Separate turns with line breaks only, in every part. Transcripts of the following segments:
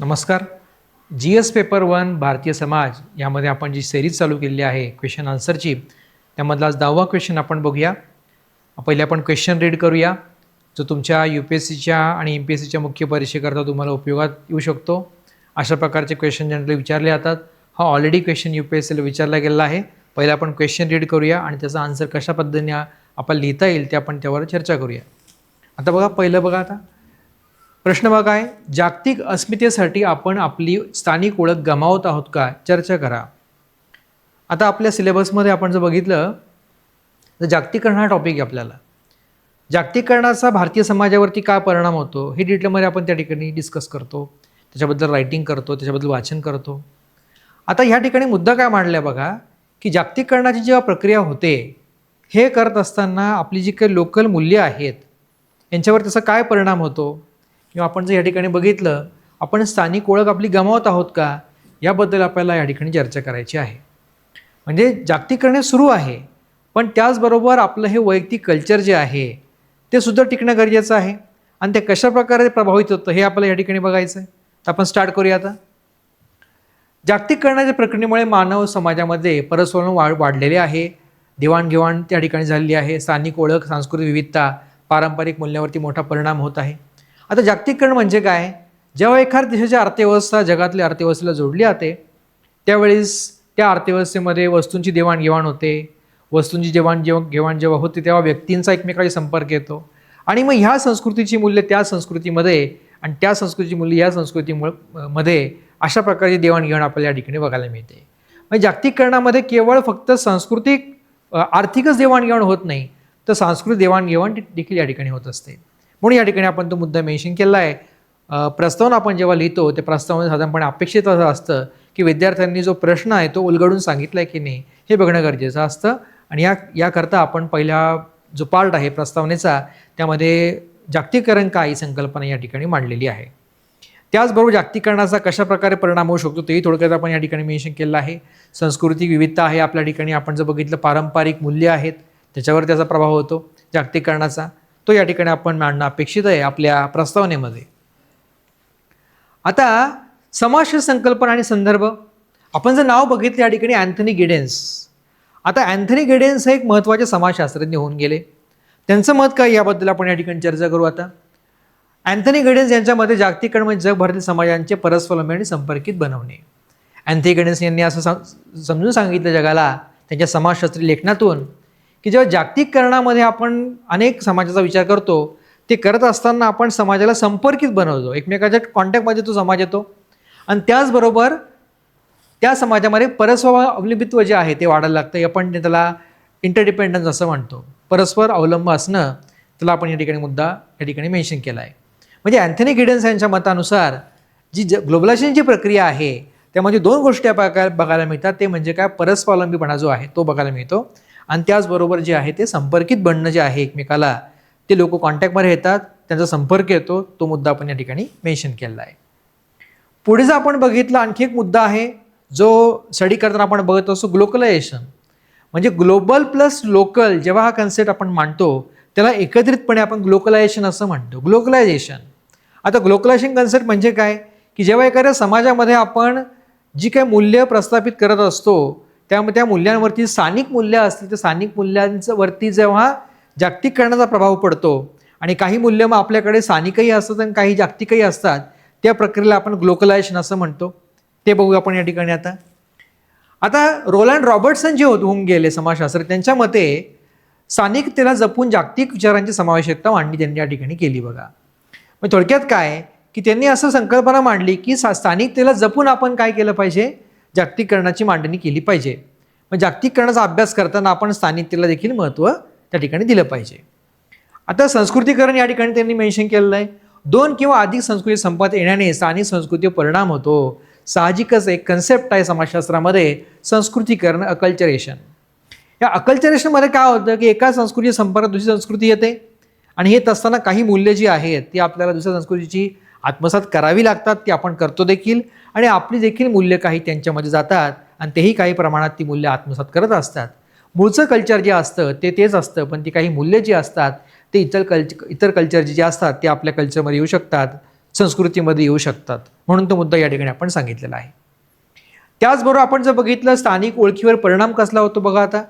नमस्कार. G S paper one Bharatiya Samaj यामध्ये आपण जी सिरीज चालू केलेली आहे क्वेश्चन आन्सरची त्यामधला आज दहावा क्वेश्चन आपण बघूया. पहिले आपण क्वेश्चन रीड करूया जो तुमच्या यू पी एस सीच्या आणि एम पी एस सीच्या मुख्य परीक्षेकरता तुम्हाला उपयोगात येऊ शकतो. अशा प्रकारचे क्वेश्चन जनरली विचारले जातात. हा already question U P S सीला विचारला गेलेला आहे. पहिले आपण क्वेश्चन रीड करूया आणि त्याचा आन्सर कशा पद्धतीने आपल्याला लिहिता येईल ते आपण त्यावर चर्चा करूया. आता बघा पहिलं बघा आता. प्रश्न बघा आहे जागतिक अस्मितेसाठी आपण आपली स्थानिक ओळख गमावत आहोत का? चर्चा करा. आता आपल्या सिलेबसमध्ये आपण जर बघितलं तर जागतिकरण हा टॉपिक आहे आपल्याला. जागतिकरणाचा भारतीय समाजावरती काय परिणाम होतो? हे डिटेलमध्ये आपण त्या ठिकाणी डिस्कस करतो. त्याच्याबद्दल रायटिंग करतो त्याच्याबद्दल वाचन करतो. आता ह्या ठिकाणी मुद्दा काय मांडला आहे बघा की जागतिकरणाची जेव्हा प्रक्रिया होते हे करत असताना आपली जी काही लोकल मूल्य आहेत यांच्यावर त्याचा काय परिणाम होतो? किंवा आपण जर या ठिकाणी बघितलं आपण स्थानिक ओळख आपली गमावत आहोत का? याबद्दल आपल्याला या ठिकाणी चर्चा करायची आहे. म्हणजे जागतिकरण सुरू आहे पण त्याचबरोबर आपलं हे वैयक्तिक कल्चर जे आहे ते सुद्धा टिकणं गरजेचं आहे. आणि ते कशा प्रकारे प्रभावित होतं हे आपल्याला या ठिकाणी बघायचं आहे. तर आपण स्टार्ट करूया आता. जागतिकरणाच्या प्रक्रियेमुळे मानव समाजामध्ये परस्वलन वाढ वाढलेले आहे. देवाणघेवाण त्या ठिकाणी झालेली आहे. स्थानिक ओळख सांस्कृतिक विविधता पारंपरिक मूल्यावरती मोठा परिणाम होत आहे. आता जागतिकरण म्हणजे काय? जेव्हा एखाद्या देशाची अर्थव्यवस्था जगातल्या अर्थव्यवस्थेला जोडली जाते त्यावेळेस त्या अर्थव्यवस्थेमध्ये वस्तूंची देवाणघेवाण होते. वस्तूंची जेवण जेवण घेवाण जेव्हा होते तेव्हा व्यक्तींचा एकमेकाशी संपर्क येतो. आणि मग ह्या संस्कृतीची मूल्य त्या संस्कृतीमध्ये आणि त्या संस्कृतीची मूल्य या संस्कृतीमुळे मध्ये अशा प्रकारची देवाणघेवाण आपल्याला या ठिकाणी बघायला मिळते. म्हणजे जागतिकरणामध्ये केवळ फक्त सांस्कृतिक आर्थिकच देवाणघेवाण होत नाही तर सांस्कृतिक देवाणघेवाण देखील या ठिकाणी होत असते. म्हणून या ठिकाणी आपण तो मुद्दा मेन्शन केला आहे. प्रस्तावना आपण जेव्हा लिहितो ते प्रस्तावना साधारणपणे अपेक्षित असं असतं की विद्यार्थ्यांनी जो प्रश्न आहे तो उलगडून सांगितला आहे की नाही हे बघणं गरजेचं असतं. आणि या याकरता आपण पहिला जो पार्ट आहे प्रस्तावनेचा त्यामध्ये जागतिकरण काय ही संकल्पना या ठिकाणी मांडलेली आहे. त्याचबरोबर जागतिकरणाचा कशा प्रकारे परिणाम होऊ शकतो तेही थोडक्यात आपण या ठिकाणी मेन्शन केलं आहे. सांस्कृतिक विविधता आहे आपल्या ठिकाणी. आपण जर बघितलं पारंपरिक मूल्य आहेत त्याच्यावर त्याचा प्रभाव होतो जागतिकरणाचा तो या ठिकाणी आपण मांडणं अपेक्षित आहे आपल्या प्रस्तावनेमध्ये. आता समाज संकल्पना आणि संदर्भ. आपण जर नाव बघितलं या ठिकाणी अँथनी गिडेन्स आता अँथनी गिडेन्स हे एक महत्त्वाचे समाजशास्त्रज्ञ होऊन गेले. त्यांचं मत काय याबद्दल आपण या ठिकाणी चर्चा करू आता. अँथनी गिडेन्स यांच्यामध्ये जागतिकरण म्हणजे जगभरातील समाजांचे परस्वलंबी आणि संपर्कित बनवणे. अँथनी गिडेन्स यांनी असं समजून सांगितलं जगाला त्यांच्या समाजशास्त्री लेखनातून. की जेव्हा जागतिककरणामध्ये आपण अनेक समाजाचा विचार करतो ते करत असताना आपण समाजाला संपर्कित बनवतो. एकमेकाच्या कॉन्टॅक्टमध्ये तो समाज येतो. आणि त्याचबरोबर त्या समाजामध्ये परस्पर अवलंबित्व जे आहे ते वाढायला लागतं. आपण ते त्याला इंटरडिपेंडन्स असं म्हणतो. परस्पर अवलंब असणं त्याला आपण या ठिकाणी मुद्दा या ठिकाणी मेन्शन केला आहे म्हणजे अँथनी गिडन्स यांच्या मतानुसार जी ज ग्लोबलायझेशनची प्रक्रिया आहे त्यामध्ये दोन गोष्टी बघायला मिळतात. ते म्हणजे काय? परस्परावलंबीपणा जो आहे तो बघायला मिळतो. आणि त्याचबरोबर जे आहे ते संपर्कित बनणं जे आहे एकमेकाला ते लोक कॉन्टॅक्टमध्ये येतात त्यांचा संपर्क येतो तो मुद्दा आपण या ठिकाणी मेन्शन केलेला आहे. पुढे जर आपण बघितलं आणखी एक मुद्दा आहे जो स्टडी करताना आपण बघत असतो ग्लोकलायझेशन म्हणजे ग्लोबल प्लस लोकल जेव्हा हा कन्सेप्ट आपण मांडतो त्याला एकत्रितपणे आपण ग्लोकलायझेशन असं म्हणतो. ग्लोकलायझेशन आता ग्लोकलायझेशन कन्सेप्ट म्हणजे काय? की जेव्हा एखाद्या समाजामध्ये आपण जी काही मूल्य प्रस्थापित करत असतो त्यामुळे त्या मूल्यांवरती स्थानिक मूल्य असतील त्या स्थानिक मूल्यांवरती जेव्हा जागतिककरणाचा प्रभाव पडतो आणि काही मूल्य मग आपल्याकडे स्थानिकही असतात आणि काही जागतिकही असतात त्या प्रक्रियेला आपण ग्लोकलायझेशन असं म्हणतो. ते बघू आपण या ठिकाणी आता. आता रोलँड रॉबर्टसन जे होत होऊन गेले समाजशास्त्र त्यांच्या मते स्थानिकतेला जपून जागतिक विचारांची समावेशकता मांडणी त्यांनी या ठिकाणी केली बघा. मग थोडक्यात काय? की त्यांनी असं संकल्पना मांडली की सा स्थानिकतेला जपून आपण काय केलं पाहिजे? जागतिकरणाची मांडणी केली पाहिजे. मग जागतिकरणाचा अभ्यास करताना आपण स्थानिकतेला देखील महत्त्व त्या ठिकाणी दिलं पाहिजे. आता संस्कृतीकरण या ठिकाणी त्यांनी मेन्शन केलेलं आहे. दोन किंवा अधिक संस्कृती संपत येण्याने स्थानिक संस्कृतीवर परिणाम होतो. साहजिकच एक कन्सेप्ट आहे समाजशास्त्रामध्ये संस्कृतीकरण अकल्चरेशन या अकल्चरेशनमध्ये काय होतं की एका संस्कृती संपर्कात दुसरी संस्कृती येते. आणि येत असताना काही मूल्य जी आहेत ती आपल्याला दुसऱ्या संस्कृतीची आत्मसात करावी लागतात ती आपण करतो देखील. आणि आपली देखील मूल्य काही त्यांच्यामध्ये जातात आणि तेही काही प्रमाणात ती मूल्य आत्मसात करत असतात. मूळचं कल्चर जे असतं ते तेच असतं पण ती काही मूल्य जी असतात ते इतर कल्च इतर कल्चर जे असतात ते आपल्या कल्चरमध्ये येऊ शकतात संस्कृतीमध्ये येऊ शकतात. म्हणून तो मुद्दा या ठिकाणी आपण सांगितलेला आहे. त्याचबरोबर आपण जर बघितलं स्थानिक ओळखीवर परिणाम कसला होतो बघा आता.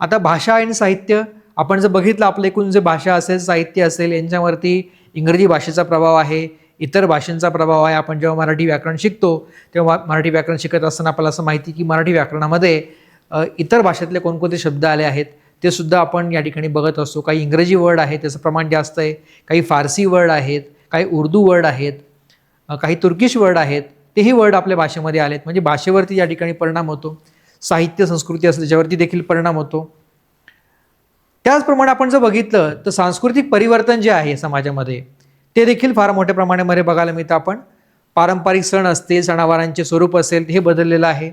आता भाषा आणि साहित्य आपण जर बघितलं आपलं एकूण जे भाषा असेल साहित्य असेल यांच्यावरती इंग्रजी भाषेचा प्रभाव आहे इतर भाषांचा प्रभाव आहे. आपण जेव्हा मराठी व्याकरण शिकतो तेव्हा मराठी व्याकरण शिकत असताना आपल्याला असं माहिती की मराठी व्याकरणामध्ये इतर भाषेतले कोणकोणते शब्द आले आहेत ते सुद्धा आपण या ठिकाणी बघत असतो. काही इंग्रजी वर्ड आहे त्याचं प्रमाण जास्त आहे. काही फारसी वर्ड आहेत काही उर्दू वर्ड आहेत काही तुर्किश वर्ड आहेत तेही वर्ड आपल्या भाषेमध्ये आलेत. म्हणजे भाषेवरती या ठिकाणी परिणाम होतो. साहित्य संस्कृती असेल त्याच्यावरती देखील परिणाम होतो. त्याचप्रमाणे आपण जर बघितलं तर सांस्कृतिक परिवर्तन जे आहे समाजामध्ये ते देखील फार मोठ्या प्रमाणामध्ये बघायला मिळतं आपण. पारंपरिक सण असतील सणावारांचे स्वरूप असेल हे बदललेलं आहे.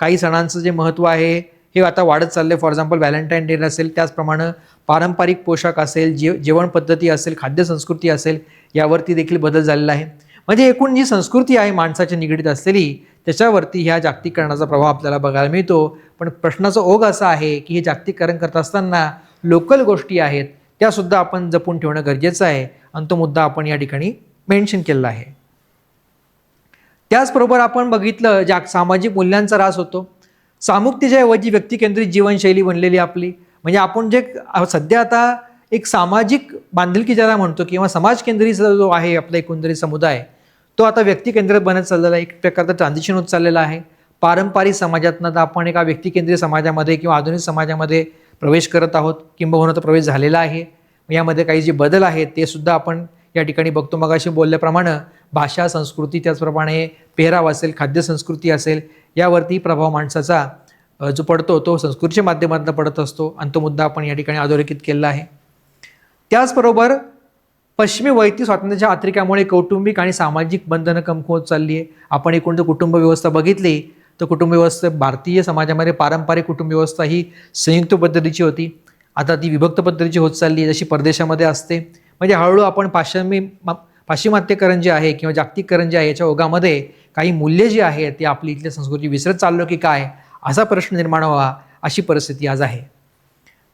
काही सणांचं जे महत्त्व आहे हे आता वाढत चाललं फॉर एक्झाम्पल व्हॅलेंटाईन डे असेल त्याचप्रमाणे पारंपरिक पोशाख असेल जे जेवण पद्धती असेल खाद्य संस्कृती असेल यावरती देखील बदल झालेला आहे. म्हणजे एकूण जी संस्कृती आहे माणसाच्या निगडीत असलेली त्याच्यावरती ह्या जागतिकीकरणाचा प्रभाव आपल्याला बघायला मिळतो. पण प्रश्नाचा ओघ असा आहे की हे जागतिकीकरण करत असताना लोकल गोष्टी आहेत त्यासुद्धा आपण जपून ठेवणं गरजेचं आहे. आणि तो मुद्दा आपण या ठिकाणी मेन्शन केलेला आहे. त्याचबरोबर आपण बघितलं ज्या सामाजिक मूल्यांचा ऱ्हास होतो. सामुक्तीच्या ऐवजी व्यक्तिकेंद्रित जीवनशैली बनलेली आपली. म्हणजे आपण जे सध्या आता एक सामाजिक बांधिलकी ज्याला म्हणतो किंवा समाजकेंद्रित जो आहे आपला एकंदरीत समुदाय तो आता व्यक्तिकेंद्रित बनत चाललेला आहे. एक प्रकारचं ट्रान्झिशन होत चाललेलं आहे. पारंपरिक समाजातनं तर आपण एका व्यक्तिकेंद्रीय समाजामध्ये किंवा आधुनिक समाजामध्ये प्रवेश करत आहोत. किंबहुना तो प्रवेश झालेला आहे. यामध्ये काही जे बदल आहेत ते सुद्धा आपण या ठिकाणी बघतो. मग अशी बोलल्याप्रमाणे भाषा संस्कृती त्याचप्रमाणे पेहराव असेल खाद्य संस्कृती असेल यावरती प्रभाव माणसाचा जो पडतो तो संस्कृतीच्या माध्यमातून पडत असतो. आणि तो मुद्दा आपण या ठिकाणी अधोरेखित केला आहे. त्याचबरोबर पश्चिमी वैयक्तिक स्वातंत्र्याच्या अतिरेकामुळे कौटुंबिक आणि सामाजिक बंधनं कमकुवत चालली आहे. आपण एकूण जर कुटुंब व्यवस्था बघितली तर कुटुंबव्यवस्था भारतीय समाजामध्ये पारंपरिक कुटुंबव्यवस्था ही संयुक्त पद्धतीची होती. आता ती विभक्त पद्धतीची होत चालली आहे जशी परदेशामध्ये असते. म्हणजे हळूहळू आपण पाश्चिमी मा- पाश्चिमात्यकरण जे आहे किंवा जागतिककरण जे आहे याच्या ओघामध्ये काही मूल्ये जी आहेत ती आपली इथल्या संस्कृती विसरत चाललो की काय? असा प्रश्न निर्माण व्हावा अशी परिस्थिती आज आहे.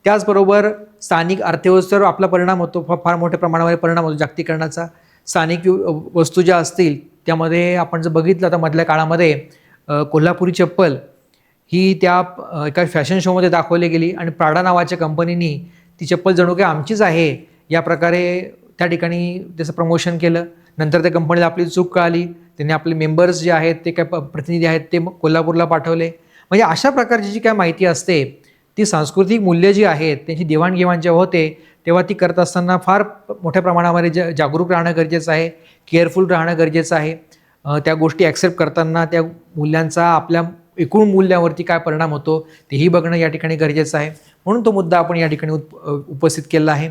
त्याचबरोबर स्थानिक अर्थव्यवस्थेवर आपला परिणाम होतो फार मोठ्या प्रमाणामध्ये परिणाम होतो जागतिकरणाचा स्थानिक वस्तू ज्या असतील त्यामध्ये आपण जर बघितलं तर मधल्या काळामध्ये कोल्हापुरी चप्पल ही त्या एका फॅशन शोमध्ये दाखवली गेली आणि प्राडा नावाच्या कंपनीनी ती चप्पल जणू काही आमचीच आहे या प्रकारे त्या ठिकाणी त्याचं प्रमोशन केलं. नंतर त्या कंपनीला आपली चूक कळाली. त्यांनी आपले मेंबर्स जे आहेत ते काय प- प्रतिनिधी आहेत ते कोल्हापूरला पाठवले. म्हणजे अशा प्रकारची जी काय माहिती असते ती सांस्कृतिक मूल्य जी आहेत त्यांची देवाणघेवाण जेव्हा होते तेव्हा ती करत असताना फार मोठ्या प्रमाणामध्ये ज जागरूक राहणं गरजेचं आहे केअरफुल राहणं गरजेचं आहे. त्या गोष्टी ॲक्सेप्ट करताना त्या मूल्यांचा आपल्या एकूण मूल्यावरती काय परिणाम होतो तेही बघणं या ठिकाणी गरजेचं आहे. म्हणून तो मुद्दा आपण या ठिकाणी उप उपस्थित केला आहे.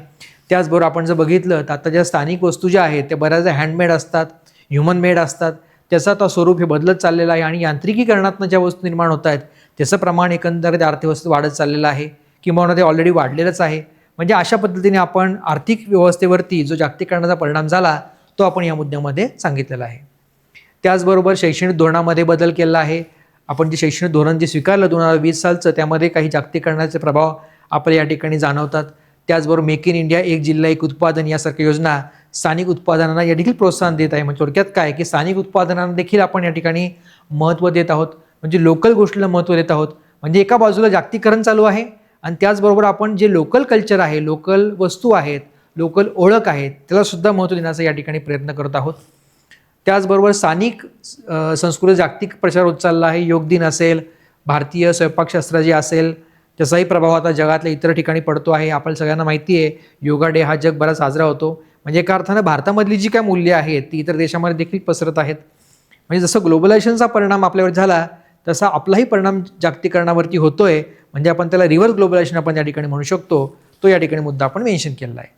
त्याचबरोबर आपण जर बघितलं तर आता ज्या स्थानिक वस्तू ज्या आहेत त्या बऱ्याचदा हँडमेड असतात ह्युमन मेड असतात. त्याचं आता स्वरूप हे बदलत चाललेलं आहे आणि यांत्रिकीकरणातनं ज्या वस्तू निर्माण होत आहेत त्याचं प्रमाण एकंदरीत अर्थव्यवस्थेत वाढत चाललेलं आहे. किंवा ते ऑलरेडी वाढलेलंच आहे. म्हणजे अशा पद्धतीने आपण आर्थिक व्यवस्थेवरती जो जागतिकीकरणाचा परिणाम झाला तो आपण या मुद्द्यामध्ये सांगितलेला आहे. त्याचबरोबर शैक्षणिक धोरणामध्ये बदल केला आहे. आपण जे शैक्षणिक धोरण जे स्वीकारलं दोन हजार वीस सालचं त्यामध्ये काही जागतिकरणाचे प्रभाव आपल्या या ठिकाणी जाणवतात. त्याचबरोबर मेक इन इंडिया एक जिल्हा एक उत्पादन यासारख्या योजना स्थानिक उत्पादनांना या देखील प्रोत्साहन देत आहे. म्हणजे थोडक्यात काय की स्थानिक उत्पादनांना देखील आपण या ठिकाणी महत्त्व देत आहोत. म्हणजे लोकल गोष्टीला महत्त्व देत आहोत. म्हणजे एका बाजूला जागतिकीकरण चालू आहे आणि त्याचबरोबर आपण जे लोकल कल्चर आहे लोकल वस्तू आहेत लोकल ओळख आहेत त्याला सुद्धा महत्त्व देण्याचा या ठिकाणी प्रयत्न करत आहोत. त्याचबरोबर स्थानिक संस्कृत जागतिक प्रचार होत चालला आहे योग दिन असेल भारतीय स्वयंपाकशास्त्र असेल त्याचाही प्रभाव आता जगातल्या इतर ठिकाणी पडतो आहे. आपल्याला सगळ्यांना माहिती आहे योगा डे हा जगभरात साजरा होतो. म्हणजे एका अर्थानं भारतामधली जी काय मूल्य आहेत ती इतर देशामध्ये देखील पसरत आहेत. म्हणजे जसं ग्लोबलायझेशनचा परिणाम आपल्यावर झाला तसा आपलाही परिणाम जागतिकरणावरती होतो आहे म्हणजे आपण त्याला रिव्हर्स ग्लोबलायझेशन आपण या ठिकाणी म्हणू शकतो. तो या ठिकाणी मुद्दा आपण मेन्शन केलेला आहे.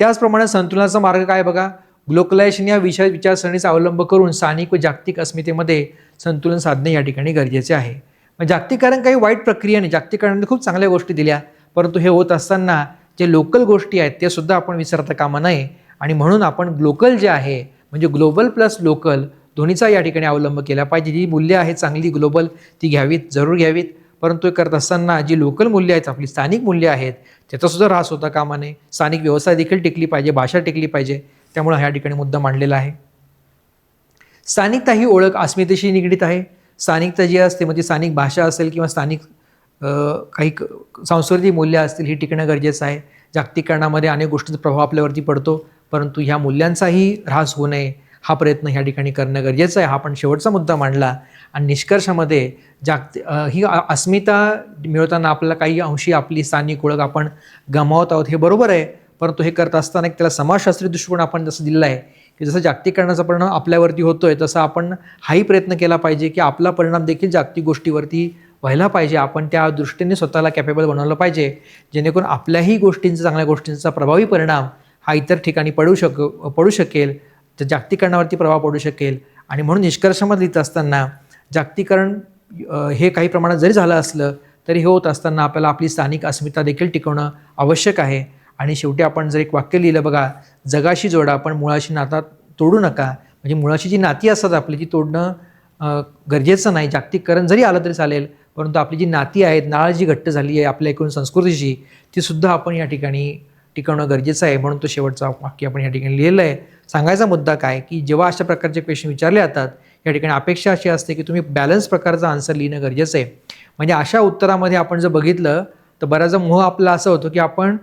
त्याचप्रमाणे संतुलनाचा मार्ग काय बघा? ग्लोकलायझेशन या विषय विचारसरणीचा अवलंब करून स्थानिक व जागतिक अस्मितेमध्ये संतुलन साधणे या ठिकाणी गरजेचे आहे. मग जागतिकरण काही वाईट प्रक्रिया नाही. जागतिकरणाने खूप चांगल्या गोष्टी दिल्या. परंतु हे होत असताना जे लोकल गोष्टी आहेत ते सुद्धा आपण विसरता कामा नये. आणि म्हणून आपण ग्लोकल जे आहे म्हणजे ग्लोबल प्लस लोकल दोन्हीचा या ठिकाणी अवलंब केला पाहिजे. जी मूल्य आहेत चांगली ग्लोबल ती घ्यावीत जरूर घ्यावीत. परंतु हे करत असताना जी लोकल मूल्य आहेत आपली स्थानिक मूल्य आहेत त्याचासुद्धा ऱ्हास होता कामा नये. स्थानिक व्यवसाय देखील टिकली पाहिजे भाषा टिकली पाहिजे. त्यामुळे ह्या ठिकाणी मुद्दा मांडलेला आहे. स्थानिकता ही ओळख अस्मितेशी निगडीत आहे. स्थानिकता जी असते म्हणजे स्थानिक भाषा असेल किंवा स्थानिक काही क- सांस्कृतिक मूल्य असतील ही टिकणं गरजेचं आहे. जागतिकरणामध्ये अनेक गोष्टींचा प्रभाव आपल्यावरती पडतो परंतु ह्या मूल्यांचाही ऱ्हास होऊ नये हा प्रयत्न ह्या ठिकाणी करणं गरजेचं आहे. हा पण शेवटचा मुद्दा मांडला आणि निष्कर्षामध्ये जागत ही अस्मिता मिळवताना आपल्याला काही अंशी आपली स्थानिक ओळख आपण गमावत आहोत हे बरोबर आहे. परंतु हे करत असताना एक त्याला समाजशास्त्रीय दृष्टिकोन आपण जसं दिलेला आहे की जसं जागतिकीकरणाचा परिणाम आपल्यावरती होतोय तसं आपण हाही प्रयत्न केला पाहिजे की आपला परिणाम देखील जागतिक गोष्टीवरती व्हायला पाहिजे. आपण त्या दृष्टीने स्वतःला कॅपेबल बनवलं पाहिजे जेणेकरून आपल्याही गोष्टींचा चांगल्या गोष्टींचा प्रभावी परिणाम हा इतर ठिकाणी पडू शक पडू शकेल तर जागतिकीकरणावरती प्रभाव पडू शकेल. आणि म्हणून निष्कर्षामध्ये लिहित असताना जागतिकीकरण हे काही प्रमाणात जरी झालं असलं तरी हे होत असताना आपल्याला आपली स्थानिक अस्मिता देखील टिकवणं आवश्यक आहे. आणि शेवटी आपण जर एक वाक्य लिहिलं बघा जगाशी जोडा पण मुळाशी नाता तोडू नका. म्हणजे मुळाशी जी नाती असतात आपली ती तोडणं गरजेचं नाही. जागतिककरण जरी आलं तरी चालेल परंतु आपली जी नाती आहेत नाळ जी घट्ट झाली आहे आपल्या एकूण संस्कृतीची ती सुद्धा आपण या ठिकाणी टिकवणं गरजेचं आहे. म्हणून तो शेवटचा वाक्य आपण या ठिकाणी लिहिलं आहे. सांगायचा मुद्दा काय? की जेव्हा अशा प्रकारचे क्वेश्चन विचारले जातात या ठिकाणी अपेक्षा अशी असते की तुम्ही बॅलन्स प्रकारचा आन्सर लिहिणं गरजेचं आहे. म्हणजे अशा उत्तरामध्ये आपण जर बघितलं तर बऱ्याचदा मोह आपला असं होतो की आपण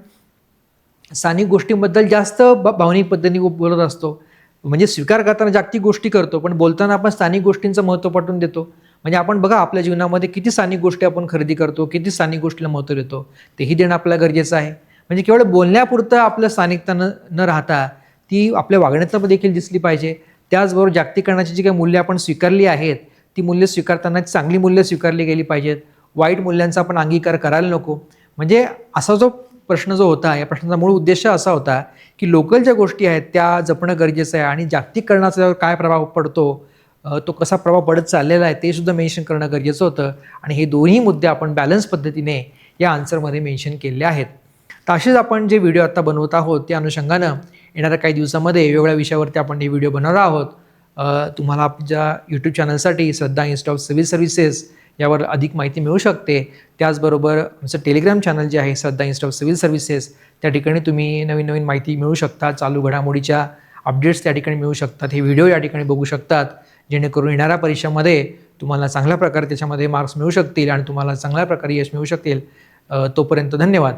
स्थानिक गोष्टींबद्दल जास्त ब- भावनिक पद्धतीने बोलत असतो. म्हणजे स्वीकार करताना जागतिक गोष्टी करतो पण बोलताना आपण स्थानिक गोष्टींचं महत्त्व पटवून देतो. म्हणजे आपण बघा आपल्या जीवनामध्ये किती स्थानिक गोष्टी आपण खरेदी करतो किती स्थानिक गोष्टीला महत्त्व देतो तेही देणं आपल्याला गरजेचं आहे. म्हणजे केवळ बोलण्यापुरतं आपलं स्थानिकता न न राहता ती आपल्या वागण्यातनं देखील दिसली पाहिजे. त्याचबरोबर जागतिकरणाची जी काही मूल्यं आपण स्वीकारली आहेत ती मूल्य स्वीकारताना चांगली मूल्य स्वीकारली गेली पाहिजेत. वाईट मूल्यांचा आपण अंगीकार करायला नको. म्हणजे असा जो प्रश्न जो होता या प्रश्नाचा मूळ उद्देश असा होता की लोकल ज्या गोष्टी आहेत त्या जपणं गरजेचं आहे आणि जागतिककरणाचा काय प्रभाव पडतो तो कसा प्रभाव पडत चाललेला आहे ते सुद्धा मेन्शन करणं गरजेचं होतं. आणि हे दोन्ही मुद्दे आपण बॅलन्स पद्धतीने या आन्सरमध्ये मेन्शन केलेले आहेत. तर असेच आपण जे व्हिडिओ आता बनवत आहोत त्या अनुषंगानं येणाऱ्या काही दिवसामध्ये वेगवेगळ्या विषयावरती आपण हे व्हिडिओ बनवणार आहोत. तुम्हाला आपल्या YouTube चॅनलसाठी Shraddha insta of civil services यावर अधिक माहिती मिळू शकते. त्याचबरोबर आमचं टेलिग्राम चॅनल जे आहे Shraddha insta of civil services त्या ठिकाणी तुम्ही नवीन नवीन माहिती मिळू शकता. चालू घडामोडीच्या अपडेट्स त्या ठिकाणी मिळू शकतात. हे व्हिडिओ या ठिकाणी बघू शकतात. जेणेकरून येणाऱ्या परीक्षामध्ये तुम्हाला चांगल्या प्रकारे त्याच्यामध्ये मार्क्स मिळू शकतील आणि तुम्हाला चांगल्या प्रकारे यश मिळू शकतील. तोपर्यंत धन्यवाद.